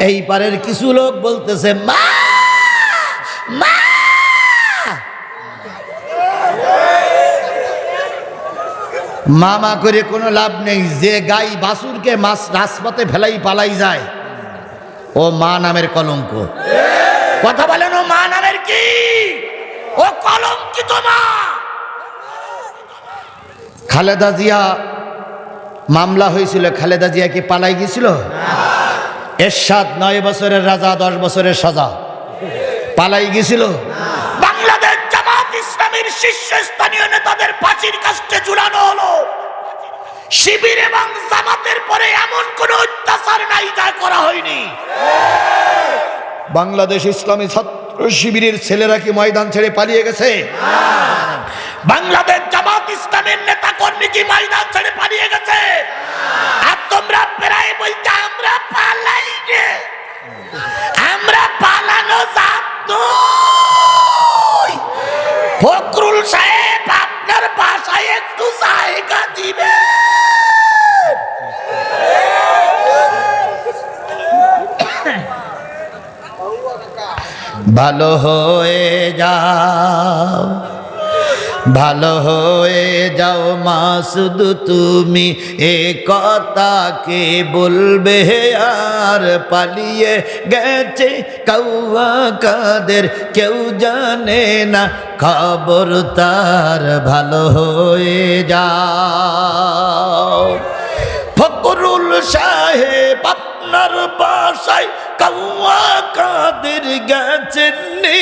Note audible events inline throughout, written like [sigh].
এই পারের কিছু লোক বলতেছে, মা! মা! মামা করে কোনো লাভ নেই, যে গাই বাসুরকে মাছ রাজপথে ফেলাই পালাই যায়, ও মা নামের কলঙ্ক। কথা বলেন, ও মা নামের কি? ও কলঙ্কিত মা! খালেদা জিয়া, মামলা হয়েছিল, খালেদা জিয়া কি পালাই গেছিল? এরশাদ নয় বছরের রাজা দশ বছরের সাজা। পালাই গেছিল। বাংলাদেশ জামাত ইসলামীর শীর্ষস্থানীয় নেতাদের ফাঁসির কাস্টে ঝুলানো হলো। শিবির এবং জামাতের পরে এমন কোন অত্যাচার নাই যা করা হয়নি। বাংলাদেশ ইসলামী ছাত্র শিবিরের ছেলেরা কি ময়দান ছেড়ে পালিয়ে গেছে? বাংলাদেশ জামাত ইসলামের নেতা কর্মী কি ময়দান ছেড়ে পালিয়ে গেছে? আর তোমরা প্রায় বলতে ভালো হয়ে যাও, ভালো হয়ে যাও মা, শুধু তুমি এ কথাকে বলবে, আর পালিয়ে গেছে কৌয়া কাদের, কেউ জানে না খবর তার, ভালো হয়ে যাও। ফকরুল সাহেব আপনার বাসায় কাউয়া কাদের গেছেননি?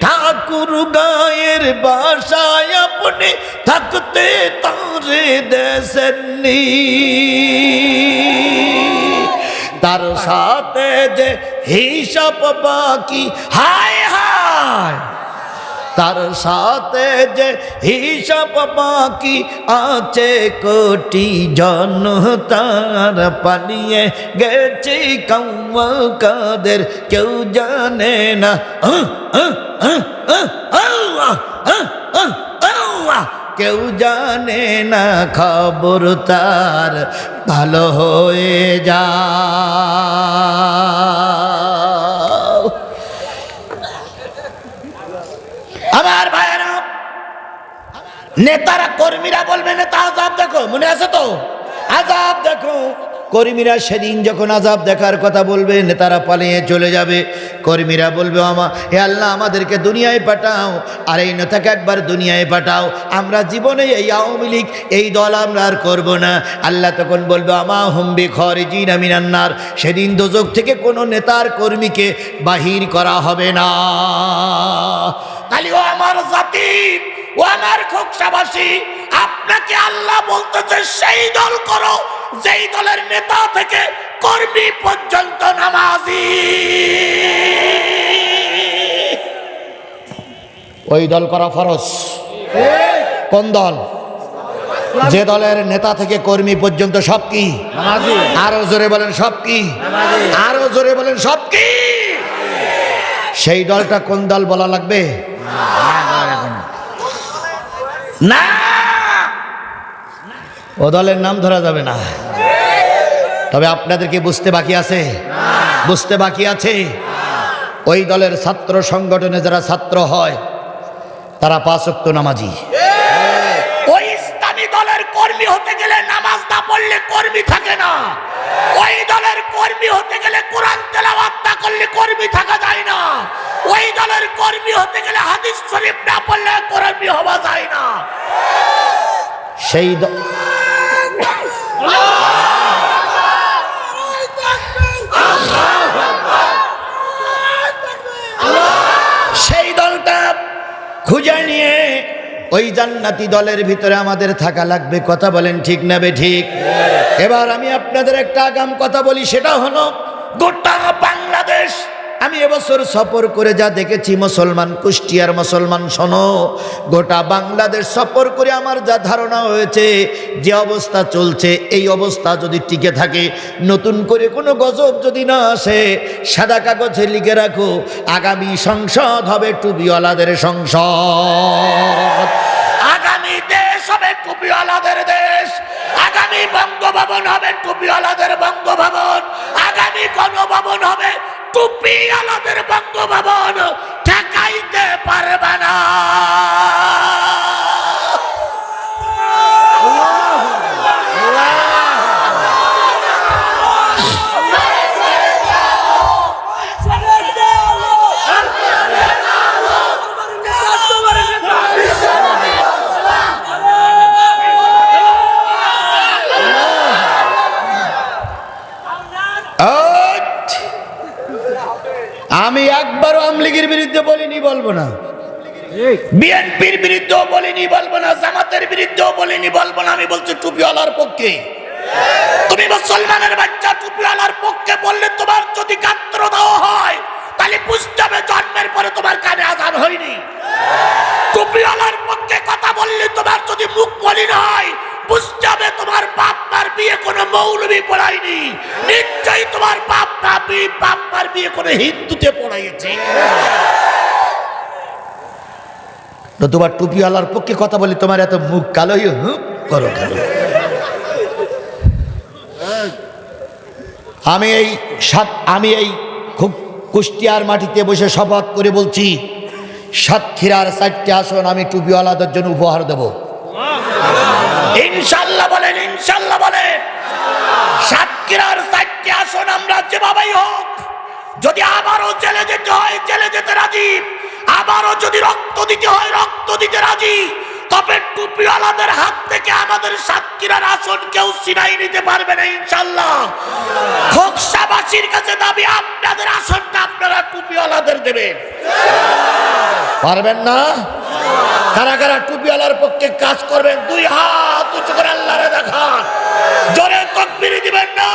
ঠাকুর গায়ের বাসায় আপনি থাকতে তারে দেশেননি। তার সাথে যে হিসাব বাকি, হায় হায়! তার সাথে যে হিসাব বাকি আছে, কোটি জন তার পালিয়ে গেছে। কাউয়া কাদের কেউ জানে না। কেউ জানে না খবর তার ভালো হয়ে যা আমার ভাইয়েরা নেতারা, কর্মীরা বলবে, নেতা, আজাব দেখো। মনে আছে তো? আজাব দেখো। কর্মীরা সেদিন যখন আজাব দেখার কথা বলবে, নেতারা পালিয়ে চলে যাবে। কর্মীরা বলবে, আমা, হে আল্লাহ, আমাদেরকে দুনিয়ায় পাঠাও। আর এই নেতাকে একবার দুনিয়ায় পাঠাও। আমরা জীবনে এই আওয়ামী লীগ, এই দল আমরা আর করব না। আল্লাহ তখন বলবে, আমা হুম্বি খরিজিন আমিনান্নার সেদিন দোজক থেকে কোনো নেতার কর্মীকে বাহির করা হবে না। তাহলে আমার জাতি ও আমার খোকসাবাসী আপনাকে আল্লাহ বলতেছে সেই দল করো যেই দলের নেতা থেকে কর্মী পর্যন্ত নামাজি। ওই দল করা ফরজ। কোন দল? যে দলের নেতা থেকে কর্মী পর্যন্ত সব কি? আরও জোরে বলেন সব কি? আরও জোরে বলেন সব কি? সেই দলটা কোন দল বলা লাগবে? না! ও দলের নাম ধরা যাবে না। তবে আপনাদেরকে বুঝতে বাকি আছে? বুঝতে বাকি আছে? ওই দলের ছাত্র সংগঠনে যারা ছাত্র হয় তারা পাঁচক্ত নামাজি। ওই ইসলামী দলের কর্মী হতে গেলে নামাজ না পড়লে কর্মী থাকে না। ওই দলের কর্মী হতে গেলে কোরআন তেলাওয়াত না করলে কর্মী থাকা যায় না। ওই দলের কর্মী হতে গেলে হাদিস শরীফ না পড়লে কর্মী হওয়া যায় সেই সেই দলটা খুঁজে নিয়ে ওই জান্নাতি দলের ভিতরে আমাদের থাকা লাগবে। কথা বলেন ঠিক না ঠিক? এবার আমি আপনাদের একটা আগাম কথা বলি, সেটা হলো গোটা বাংলাদেশ আমি এবছর সফর করে যা দেখেছি, মুসলমান কুষ্টিয়ার মুসলমান, শোনো, গোটা বাংলাদেশ সফর করে আমার যা ধারণা হয়েছে, যে অবস্থা চলছে, এই অবস্থা যদি টিকে থাকে, নতুন করে কোনো গজব যদি না আসে, সাদা কাগজে লিখে রাখো, আগামী সংসদ হবে টুপিওয়ালাদের সংসদ। আগামী দেশ হবে টুপিওয়ালাদের হবে আলাদের বঙ্গভবন ঠেকাইতে পারবে না। আমলিগের বিরুদ্ধে বলিনি বলব না। বিএনপির বিরুদ্ধেও বলিনি বলব না। জামাতের বিরুদ্ধেও বলিনি বলব না। আমি বলছি টুপিওয়ালার পক্ষে। তুমি মুসলমানের বাচ্চা টুপিওয়ালার পক্ষে বললে তোমার যদি কাত্র দেওয়া হয় তাহলে বুঝতে হবে জন্মের পরে তোমার কানে আজান হয়নি। টুপিওয়ালার পক্ষে কথা বললে তোমার যদি মুখ মলিন হয় মৌলবি পড়ায়নি নিশ্চয়ই তোমার বাপ বাপ মার বিয়ে কোনো হিন্দুতে পড়াইছে তোমার টুপিওয়ালার পক্ষে কথা বলি তোমার এত মুখ কালো হয়ে করো কালো আমি এই সাত আমি এই খুব কুষ্টিয়ার মাটিতে বসে শপথ করে বলছি সাতক্ষীরার চারটে আসন আমি টুপিওয়ালাদের জন্য উপহার দেব। ইনশাল্লাহ বলেন ইনশাল্লাহ বলেন। সাতক্ষীরার চারটে আসন আমরা যেভাবেই হোক, যদি আবারও জেলে যেতে হয় জেলে যেতে রাজি। আবারও যদি রক্ত দিতে হয়, রক্ত দিতে রাজি। তবে টুপিওয়ালাদের হাত থেকে আমাদের সাতক্ষীরার আসন কেউ ছিনাই নিতে পারবে না ইনশাল্লাহ খোকসাবাসীর কাছে দাবি, আপনাদের আসনটা আপনারা টুপিওয়ালাদের দেবেন। পারবেন না? কারা কারা টুপিওয়ালার পক্ষে কাজ করবেন, দুই হাত উঁচু করে আল্লাহরে দেখান। জোরে তকবির দিবেন না।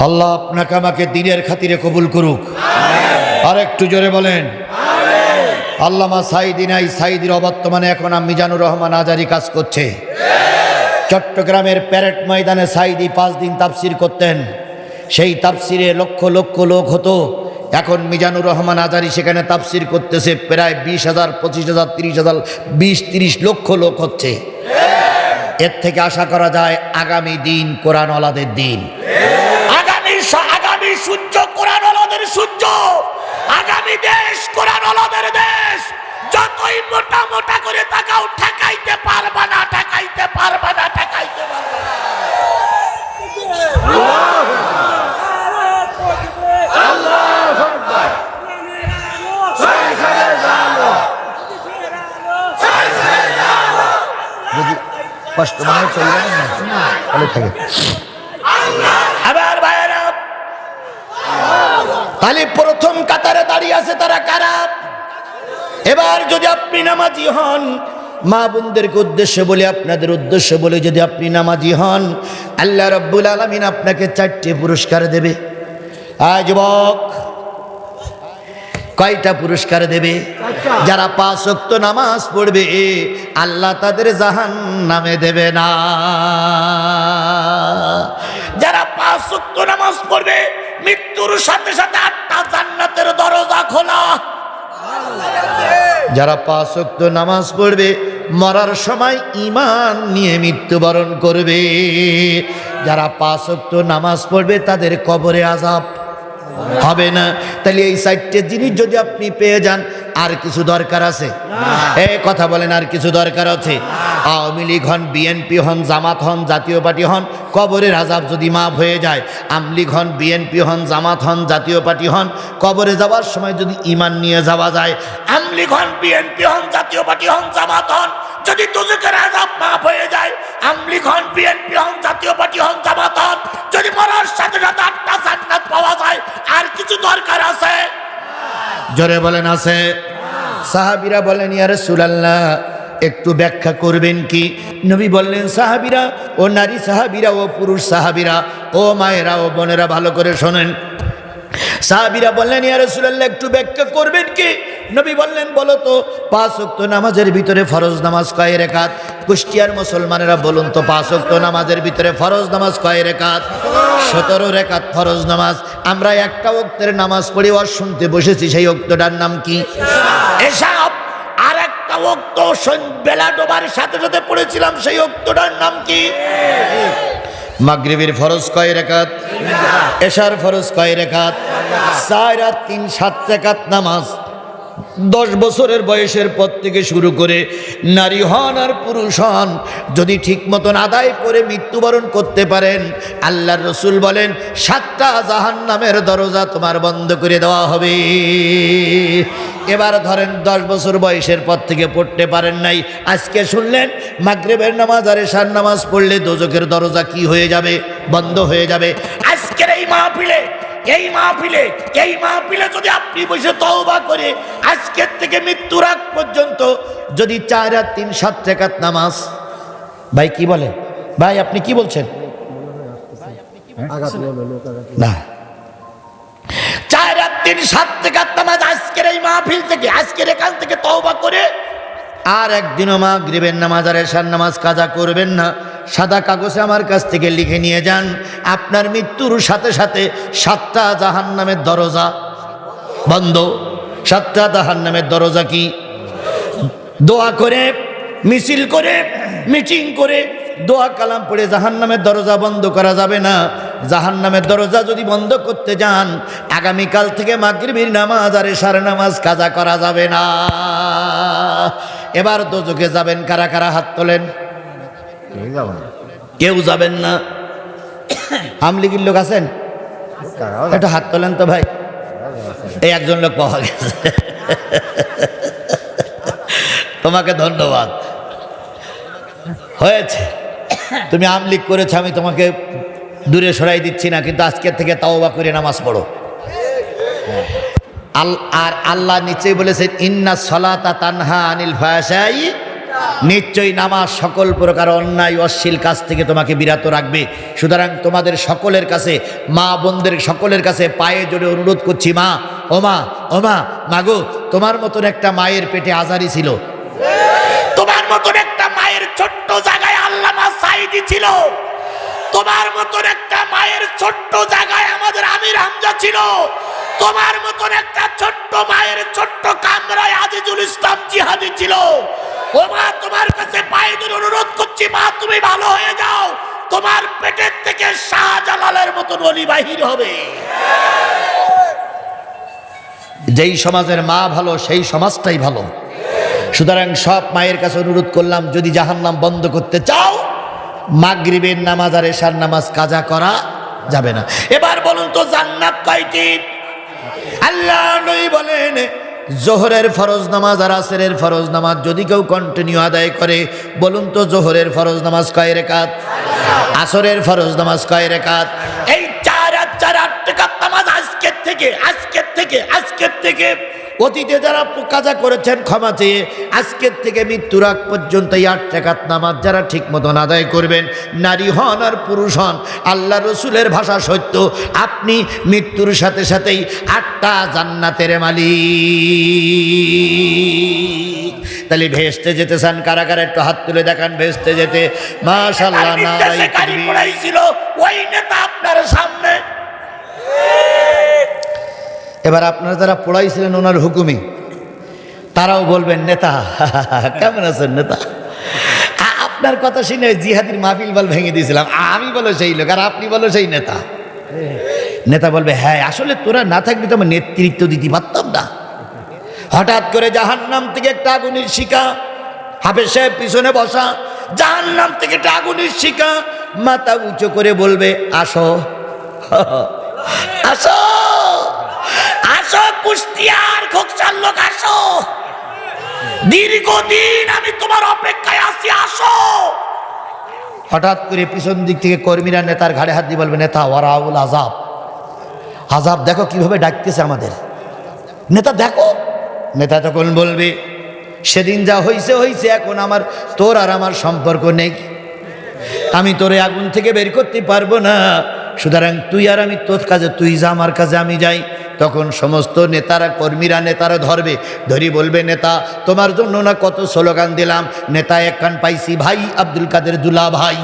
আল্লাহ আপনাকে আমাকে দিনের খাতিরে কবুল করুক। আর একটু জোরে বলেন। আল্লামা সাইদি নাই, সাইদির অবর্তমানে এখন মিজানুর রহমান আজারি কাজ করছে। চট্টগ্রামের প্যারেড ময়দানে সাইদি পাঁচ দিন তাফসির করতেন। সেই তাফসিরে লক্ষ লক্ষ লোক হতো। এখন মিজানুর রহমান আজারি সেখানে তাফসির করতেছে, প্রায় বিশ হাজার, পঁচিশ হাজার, তিরিশ হাজার, বিশ, তিরিশ লক্ষ লোক হচ্ছে। এর থেকে আশা করা যায় আগামী দিন কোরআনওয়ালাদের দিন। আগামী আগামী সূর্য সূর্য। আগামী দেশ কোরআনওয়ালাদের দেশ। যতই মোটা মোটা করে তাকাও, ঠেকাইতে পারবা না, ঠেকাইতে পারবা না, ঠেকাইতে পারবা না। কষ্ট মনে চলবে না। থাকে। আবার ভাইয়েরা তাহলে প্রথম কাতারে দাঁড়িয়ে আছে তারা কারা? এবার যদি আপনি নামাজি হন, মা বোনদেরকে উদ্দেশ্য বলে, আপনাদের উদ্দেশ্য বলে, যদি আপনি নামাজি হন, আল্লাহ রব্বুল আলমিন আপনাকে চারটি পুরস্কার দেবে। আজ যুবক কয়টা পুরস্কার দেবে? যারা পাঁচ অক্ত নামাজ পড়বে আল্লাহ তাদের জাহান নামে দেবে না। যারা পাঁচ অক্ত নামাজ পড়বে মৃত্যুর সাথে সাথে আটটা জান্নাতের দরজা খোলা। যারা পাঁচ অক্ত নামাজ পড়বে মরার সময় ইমান নিয়ে মৃত্যুবরণ করবে। যারা পাঁচ অক্ত নামাজ পড়বে তাদের কবরে আজাব হবে না। তাহলে এই সাইডটে জিনিস যদি আপনি পেয়ে যান আর কিছু দরকার আছে? এ কথা বলেন আর কিছু দরকার আছে? আওয়ামী লীগ হন বিএনপি হন জামাত হন জাতীয় পার্টি হন কবরের আজাব যদি মাফ হয়ে যায় আমলিগ হন বিএনপি হন জামাত হন জাতীয় পার্টি হন কবরে যাওয়ার সময় যদি ইমান নিয়ে যাওয়া যায় আমলিগ হন বিএনপি হন জাতীয় পার্টি হন জামাত হন যদি দুজকের আজাব মাফ হয়ে যায় আমলিগ হন বিএনপি হন জাতীয় পার্টি হন জোরে বলেন আছে। সাহাবিরা বলেন ইয়ারে সুলাল্লাহ একটু ব্যাখ্যা করবেন কি? নবী বললেন, সাহাবিরা, ও নারী সাহাবিরা, ও পুরুষ সাহাবিরা, ও মায়েরা, ও বোনেরা, ভালো করে শোনেন। সাহাবিরা বললেন ইয়ারে সুলাল্লাহ একটু ব্যাখ্যা করবেন কি? নবী বললেন, বলো তো, পাঁচ ওয়াক্ত নামাজের ভিতরে ফরজ নামাজ কয় রেখাত? কুষ্টিয়ার মুসলমানেরা বলুন তো, পাঁচ ওয়াক্ত নামাজের ভিতরে ফরজ নামাজ কয় রেখাত? সতেরো রেখাত ফরজ নামাজ। আমরা একটা ওক্তের নামাজ পড়ে ওয়াজ শুনতে বসেছি, সেই ওক্তটার নাম কি? এসব। আর একটা সন- বেলা ডোবার সাথে সাথে পড়েছিলাম, সেই ওক্তটার নাম কি? মাগরিবের ফরজ কয় রেখাত? এশার ফরজ কয় রেখাত? চার রাত তিন, সাত রেখাত নামাজ। দশ বছরের বয়সের পর থেকে শুরু করে নারী হন আর পুরুষ হন, যদি ঠিক মতন আদায় করে মৃত্যুবরণ করতে পারেন, আল্লাহর রসুল বলেন, সাতটা জাহান নামের দরজা তোমার বন্ধ করে দেওয়া হবে। এবার ধরেন দশ বছর বয়সের পর থেকে পড়তে পারেন নাই, আজকে শুনলেন মাগরেবের নামাজ আর এশার নামাজ পড়লে দোজকের দরজা কি হয়ে যাবে? বন্ধ হয়ে যাবে। আজকের এই মাহফিলে এই মাহফিলে এই মাহফিলে যদি আপনি বসে তওবা করে আজকের থেকে মৃত্যুর আগ পর্যন্ত যদি চার আর তিন সাত রেখাত নামাজ ভাই কি বলে? ভাই আপনি কি বলছেন? না। চার আর তিন সাত রেখাত নামাজ আজকের এই মাহফিল থেকে আজকের এখান থেকে তওবা করে আর একদিনও মা গ্রিবের নামাজ আর এশার নামাজ কাজা করবেন না। সাদা কাগজে আমার কাছ থেকে লিখে নিয়ে যান। আপনার মৃত্যুর সাথে সাথে সাতটা জাহান নামের দরজা বন্ধ। সাতটা জাহান নামের দরজা কি? দোয়া করে, মিছিল করে, মিটিং করে দোয়া কালাম পড়ে জাহান নামের দরজা বন্ধ করা যাবে না। জাহান নামের দরজা যদি বন্ধ করতে যান, আগামীকাল থেকে মাগরিবির নামাজ আর এশার নামাজ কাজা করা যাবে না। এবার দোজকে যাবেন, কারা কারা হাত তোলেন? কেউ যাবেন না। আমলিগির লোক আছেন? একটু হাত তোলেন তো ভাই। এই একজন লোক পাওয়া গেছে। তোমাকে ধন্যবাদ। হয়েছে। তুমি আমলিক করেছ আমি তোমাকে দূরে সরাই দিচ্ছি না কিন্তু আজকের থেকে তাওবা করে নামাজ পড়ো। আর আল্লাহ নিশ্চয়ই বলেছেন ইন্না সলাতা তানহা আনিল ফায়াসাই নিশ্চয়ই নামাজ সকল প্রকার অন্যায়, অশ্লীল কাজ থেকে তোমাকে বিরত রাখবে। সুতরাং তোমাদের সকলের কাছে, মা বোনদের সকলের কাছে পায়ে জোরে অনুরোধ করছি, মা, ও মা ও মা মাগো তোমার মতন একটা মায়ের পেটে আজারি ছিল। তোমার মতন একটা মায়ের ছোট্ট জায়গায় আল্লামা সাইদি ছিল। তোমার মতন একটা মায়ের ছোট্ট জায়গায় আমাদের আমির হামজা ছিল। তোমার মতন একটা ছোট্ট মায়ের ছোট্ট কামরায় আজিজুল ইসলাম জিহাদি ছিল। ও মা তোমার কাছে পায়ে ধরে অনুরোধ করছি, মা, তুমি ভালো হয়ে যাও। তোমার পেটের থেকে শাহজালালের মতন অলি বাহির হবে। যেই সমাজের মা ভালো, সেই সমাজটাই ভালো। সুতরাং সব মায়ের কাছে অনুরোধ করলাম, যদি জাহান্নাম বন্ধ করতে চাও, মাগরিবের নামাজ আর এশার নামাজ কাজা করা যাবে না। এবার বলুন তো, জান্নাত কয়টি? আল্লাহ নবী বলেন জোহরের ফরজ নামাজ আর আসরের ফরজ নামাজ যদি কেউ কন্টিনিউ আদায় করে, বলুন তো জোহরের ফরজ নামাজ কয় রেখাত? আসরের ফরজ নামাজ কয় রেখাত? এই চার চার আট নামাজ আজকের থেকে আজকের থেকে আজকের থেকে অতীতে যারা কাজা করেছেন ক্ষমা চেয়ে আজকের থেকে মৃত্যুর আগ পর্যন্ত এই আট টাকাত নামাজ যারা ঠিক মতন আদায় করবেন নারী হন আর পুরুষ হন আল্লাহ রসুলের ভাষা সত্য আপনি মৃত্যুর সাথে সাথেই আটটা জান্নাতের মালিক। তাহলে ভেস্তে যেতে চান কারা কারা? একটু হাত তুলে দেখান ভেস্তে যেতে। মাশাল্লাহ ছিল ওই নেতা আপনার সামনে। এবার আপনারা যারা পড়াইছিলেন ওনার হুকুমি তারাও বলবেন, নেতা, [laughs] কেমন আছেন নেতা? আপনার কথা শুনে জিহাদির মাহফিল বল ভেঙে দিয়েছিলাম। আমি বলো সেই লোক, আর আপনি বলো সেই নেতা। নেতা বলবে হ্যাঁ আসলে তোরা না থাকবি তো আমার নেতৃত্ব দিতে পারতাম না। হঠাৎ করে জাহান্নাম থেকে একটা আগুনের শিকা হাফেজ সাহেব পিছনে বসা, জাহান্নাম থেকে একটা আগুনের শিকা মাথা উঁচু করে বলবে, আসো। [laughs] আসো। আসো, কুষ্টিয়ার খোকসার লোক, আসো। দীর্ঘদিন আমি তোমার অপেক্ষায় আছি, আসো। হঠাৎ করে পিছন দিক থেকে কর্মীরা নেতার ঘাড়ে হাত দিয়ে বলবে, নেতা, ওয়ারাউল আজাব আজাব দেখো কীভাবে ডাকতেছে আমাদের। নেতা, দেখো। নেতা তখন বলবে, সেদিন যা হইছে হইছে, এখন আমার, তোর আর আমার সম্পর্ক নেই। আমি তোরে আগুন থেকে বের করতে পারব না। সুতরাং তুই আর আমি তোর কাজে, তুই যা, আমার কাজে আমি যাই। তখন সমস্ত নেতারা, কর্মীরা, নেতারা ধরবে। ধরি বলবে, নেতা, তোমার জন্য না কত স্লোগান দিলাম? নেতা এক কান পাইছি, ভাই আব্দুল কাদের দুলা ভাই।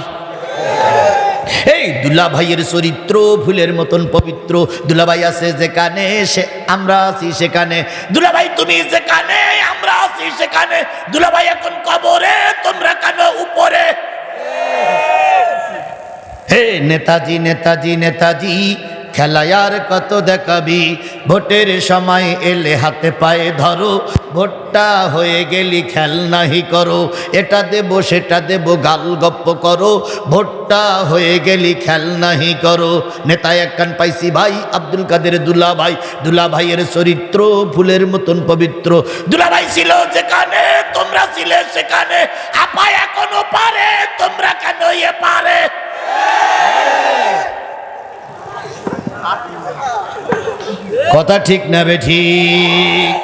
এই দুলা ভাইয়ের চরিত্র, ফুলের মতন পবিত্র। দুলাভাই আছে যেখানে সে, আমরা আছি সেখানে। দুলাভাই তুমি যেখানে, আমরা আছি সেখানে। দুলাভাই এখন কবরে, তোমরা কেন উপরে? হে নেতাজি নেতাজি নেতাজি খেলায়ার কত দেখাবি? ভোটের সময় এলে হাতে পায়ে ধরো। ভোটটা হয়ে গেলি খেল নাহি করো। এটা দেব, সেটা দেব, গাল গপ্প করো। ভোটটা হয়ে গেলি খেল নাহি করো। নেতা এক কান পাইছি ভাই, আব্দুল কাদের দুলা ভাই দুলা ভাইয়ের চরিত্র ফুলের মতন পবিত্র। দুলা ভাই ছিল যেখানে, তোমরা ছিলে সেখানে। আপা এখনও পারে, তোমরা কেন ইয়ে পারে? কথা ঠিক না বে ঠিক।